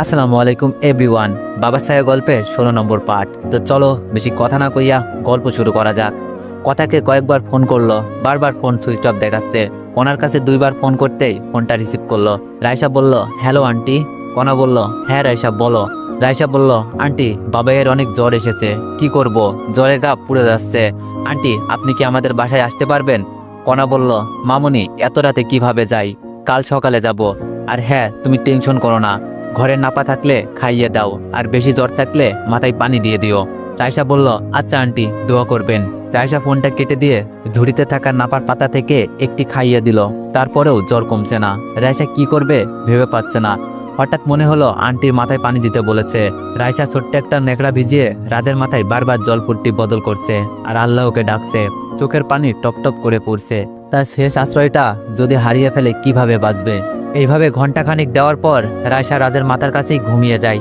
আসসালামু আলাইকুম এভরিওয়ান বাবা সাহেব গল্পের ষোলো নম্বর পার্ট তো চলো, বেশি কথা না কইয়া গল্প শুরু করা যাক। কথাকে কয়েকবার ফোন করল, বারবার ফোন সুইচ অফ দেখাচ্ছে। ওনার কাছে দুইবার ফোন করতেই ফোনটা রিসিভ করল। রাইসা বলল, হ্যালো, আন্টি। কনা বলল হ্যাঁ রাইসা বলো। রাইসা বলল, আন্টি, বাবাইয়ের অনেক জ্বর এসেছে। কি করব? জ্বরে গা পুড়ে যাচ্ছে। আন্টি, আপনি কি আমাদের বাসায় আসতে পারবেন? কনা বলল, মামুনি, এত রাতে কীভাবে যাই? কাল সকালে যাব। আর হ্যাঁ তুমি টেনশন করো না। ঘরে নাপা থাকলে খাইয়ে দাও, আর বেশি জ্বর থাকলে মাথায় পানি দিয়ে দিও। রায়সা বলল আচ্ছা আন্টি, দোয়া করবেন। রায়সা ফোনটা কেটে দিয়ে ঝুড়িতে থাকা নাপার পাতা থেকে একটি খাইয়ে দিল। তারপরেও জ্বর কমছে না। রায়সা কি করবে ভেবে পাচ্ছে না। হঠাৎ মনে হলো আন্টির মাথায় পানি দিতে বলেছে। রায়সা ছোট্ট একটা নেকড়া ভিজিয়ে রাজের মাথায় বারবার জল পুট্টি বদল করছে, আর আল্লাহ ওকে ডাকছে। চোখের পানি টপ টপ করে পড়ছে। তার শেষ আশ্রয়টা যদি হারিয়ে ফেলে কীভাবে বাঁচবে? এইভাবে ঘন্টাখানিক দেওয়ার পর রায়সা রাজের মাথার কাছেই ঘুমিয়ে যায়।